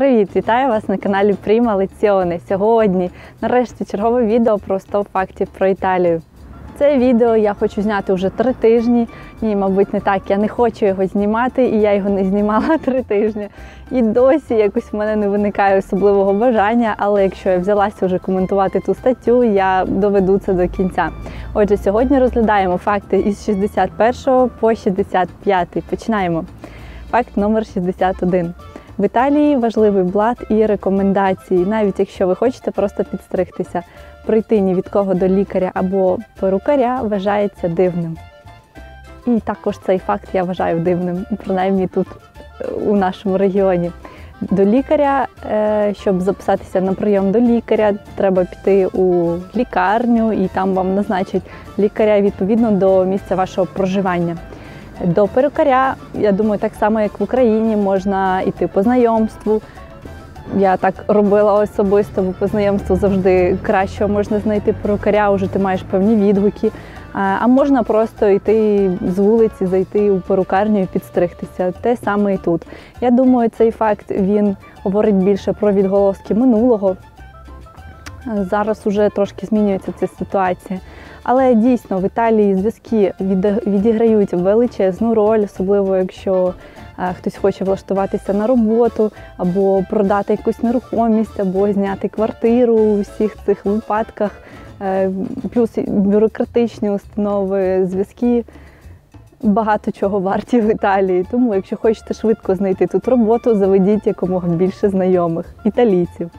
Привіт, вітаю вас на каналі Prima Lezione. Сьогодні нарешті чергове відео про 100 фактів про Італію. Це відео я хочу зняти вже три тижні. Ні, мабуть, не так. Я не хочу його знімати, і я його не знімала три тижні. І досі якось в мене не виникає особливого бажання. Але якщо я взялася вже коментувати ту статтю, я доведу це до кінця. Отже, сьогодні розглядаємо факти із 61 по 65. Починаємо. Факт номер 61. В Італії важливий блат і рекомендації, навіть якщо ви хочете просто підстригтися. Прийти ні від кого до лікаря або перукаря вважається дивним. І також цей факт я вважаю дивним, принаймні тут е, у нашому регіоні. До лікаря, е, щоб записатися на прийом до лікаря, треба піти у лікарню і там вам назначать лікаря відповідно до місця вашого проживання. До перукаря, я думаю, так само, як в Україні, можна йти по знайомству. Я так робила особисто, бо по знайомству завжди краще можна знайти перукаря, вже ти маєш певні відгуки. А можна просто йти з вулиці, зайти у перукарню і підстригтися. Те саме і тут. Я думаю, цей факт він говорить більше про відголоски минулого. Зараз уже трошки змінюється ця ситуація. Але дійсно в Італії зв'язки відіграють величезну роль, особливо якщо хтось хоче влаштуватися на роботу, або продати якусь нерухомість, або зняти квартиру у всіх цих випадках, е, плюс бюрократичні установи, зв'язки. Багато чого варті в Італії. Тому, якщо хочете швидко знайти тут роботу, заведіть якомога більше знайомих італійців.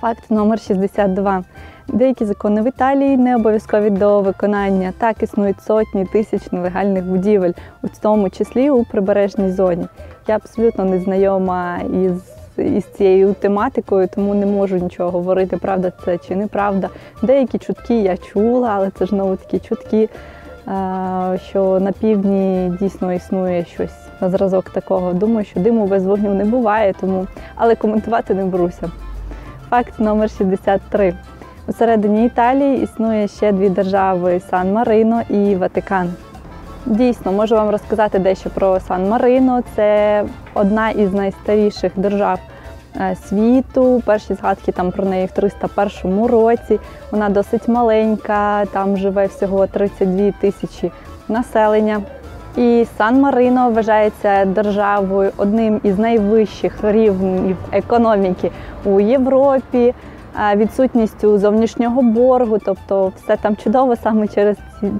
Факт номер 62. Деякі закони в Італії не обов'язкові до виконання. Так існують сотні тисяч нелегальних будівель, у тому числі у прибережній зоні. Я абсолютно не знайома із із цією тематикою, тому не можу нічого говорити, правда це чи неправда. Деякі чутки я чула, але це ж знову такі чутки, що на півдні дійсно існує щось на зразок такого. Думаю, що диму без вогню не буває, тому але коментувати не беруся. Факт номер 63. У середині Італії існує ще дві держави Сан Марино і Ватикан. Дійсно, можу вам розказати дещо про Сан Марино. Це одна із найстаріших держав е, світу. Перші згадки там про неї в 301 році. Вона досить маленька, там живе всього 32 тисячі населення. І Сан Марино вважається державою одним із найвищих рівнів економіки у Європі відсутністю зовнішнього боргу, тобто все там чудово саме через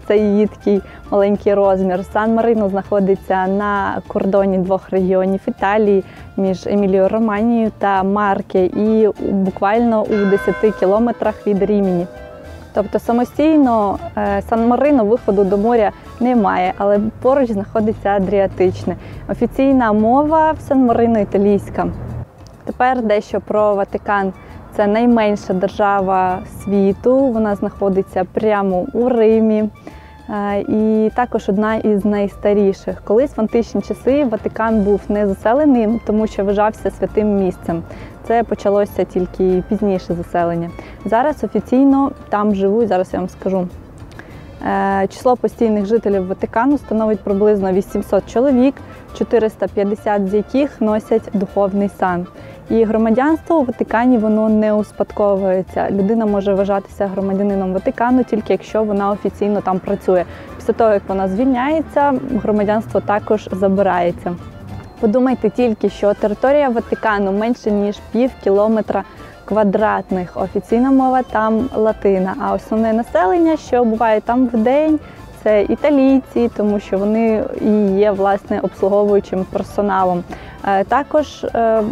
цей її такий маленький розмір. Сан Марино знаходиться на кордоні двох регіонів Італії між Емілією Романією та Марке, і буквально у 10 кілометрах від Рімені. Тобто самостійно е, Сан Марино виходу до моря немає, але поруч знаходиться Адріатичне. Офіційна мова в Сан Марино італійська. Тепер дещо про Ватикан. Це найменша держава світу. Вона знаходиться прямо у Римі. Е, і також одна із найстаріших. Колись в античні часи Ватикан був не заселеним, тому що вважався святим місцем. Це почалося тільки пізніше заселення. Зараз офіційно там живуть, зараз я вам скажу. Е, число постійних жителів Ватикану становить приблизно 800 чоловік, 450 з яких носять духовний сан. І громадянство у Ватикані воно не успадковується. Людина може вважатися громадянином Ватикану тільки якщо вона офіційно там працює. Після того, як вона звільняється, громадянство також забирається. Подумайте тільки, що територія Ватикану менше ніж пів кілометра квадратних. Офіційна мова там латина. А основне населення, що буває там в день, це італійці, тому що вони і є власне обслуговуючим персоналом. Е, також е,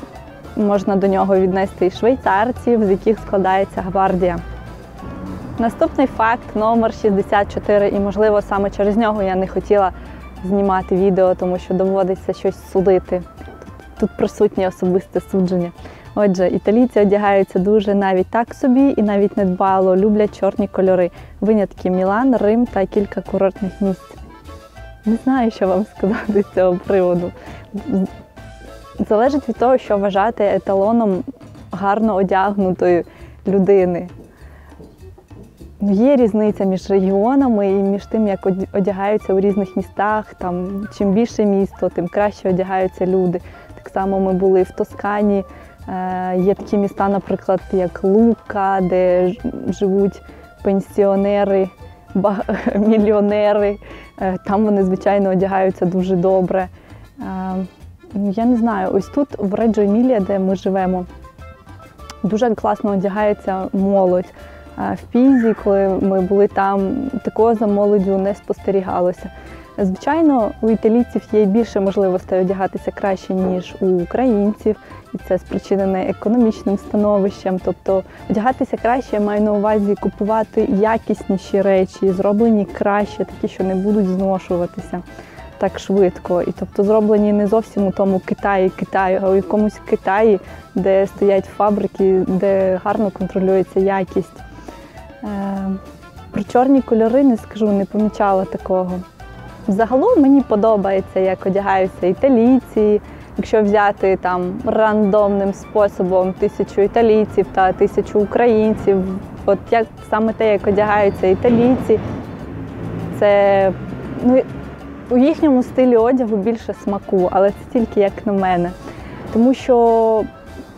можна до нього віднести і швейцарців, з яких складається гвардія. Наступний факт номер 64, і, можливо, саме через нього я не хотіла знімати відео, тому що доводиться щось судити. Тут присутнє особисте судження. Отже, італійці одягаються дуже навіть так собі і навіть недбало люблять чорні кольори. Винятки Мілан, Рим та кілька курортних місць. Не знаю, що вам сказати з цього приводу залежить від того, що вважати еталоном гарно одягнутої людини. Є різниця між регіонами і між тим, як одягаються у різних містах. Там, Чим більше місто, тим краще одягаються люди. Так само ми були в Тоскані. Е, Є такі міста, наприклад, як Лука, де живуть пенсіонери, мільйонери. Е, Там вони, звичайно, одягаються дуже добре. Я не знаю, ось тут, в Реджо Емілія, де ми живемо, дуже класно одягається молодь. В Пізі, коли ми були там, такого за молоддю не спостерігалося. Звичайно, у італійців є більше можливостей одягатися краще, ніж у українців, і це спричинене економічним становищем. Тобто одягатися краще, я маю на увазі купувати якісніші речі, зроблені краще, такі, що не будуть зношуватися так швидко. І тобто зроблені не зовсім у тому Китаї, Китаю, а у якомусь Китаї, де стоять фабрики, де гарно контролюється якість. Е, Про чорні кольори не скажу, не помічала такого. Загалом мені подобається, як одягаються італійці. Якщо взяти там рандомним способом тисячу італійців та тисячу українців, от як саме те, як одягаються італійці, це ну, у їхньому стилі одягу більше смаку, але це тільки як на мене. Тому що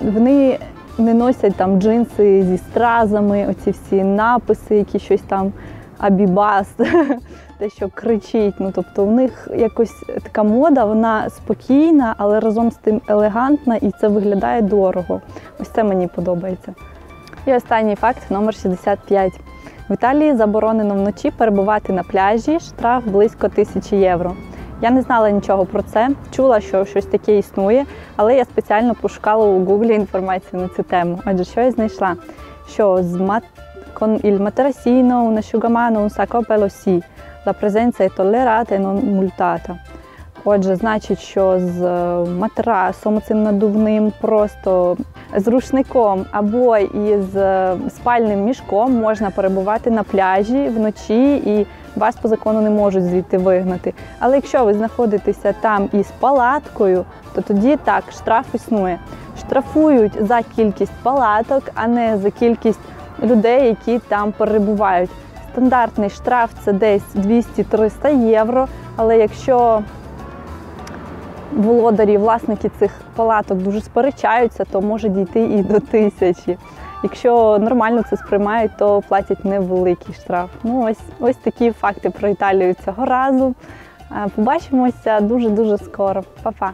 вони не носять там джинси зі стразами, оці всі написи, які щось там абібас, те, що кричить. Ну, тобто, у них якось така мода, вона спокійна, але разом з тим елегантна, і це виглядає дорого. Ось це мені подобається. І останній факт номер 65. В Італії заборонено вночі перебувати на пляжі, штраф близько тисячі євро. Я не знала нічого про це, чула, що щось таке існує, але я спеціально пошукала у Гуглі інформацію на цю тему. Отже, що я знайшла? Що з мат... con il materassino, un asciugamano, un sacco pelo sì, e. Отже, значить, що з е, матрасом цим надувним, просто з рушником або із е, спальним мішком можна перебувати на пляжі вночі і вас по закону не можуть звідти вигнати. Але якщо ви знаходитеся там із палаткою, то тоді так, штраф існує. Штрафують за кількість палаток, а не за кількість людей, які там перебувають. Стандартний штраф це десь 200-300 євро. Але якщо володарі, власники цих палаток дуже сперечаються, то може дійти і до тисячі. Якщо нормально це сприймають, то платять невеликий штраф. Ну ось ось такі факти про Італію цього разу. Е, Побачимося дуже дуже скоро. Па-па!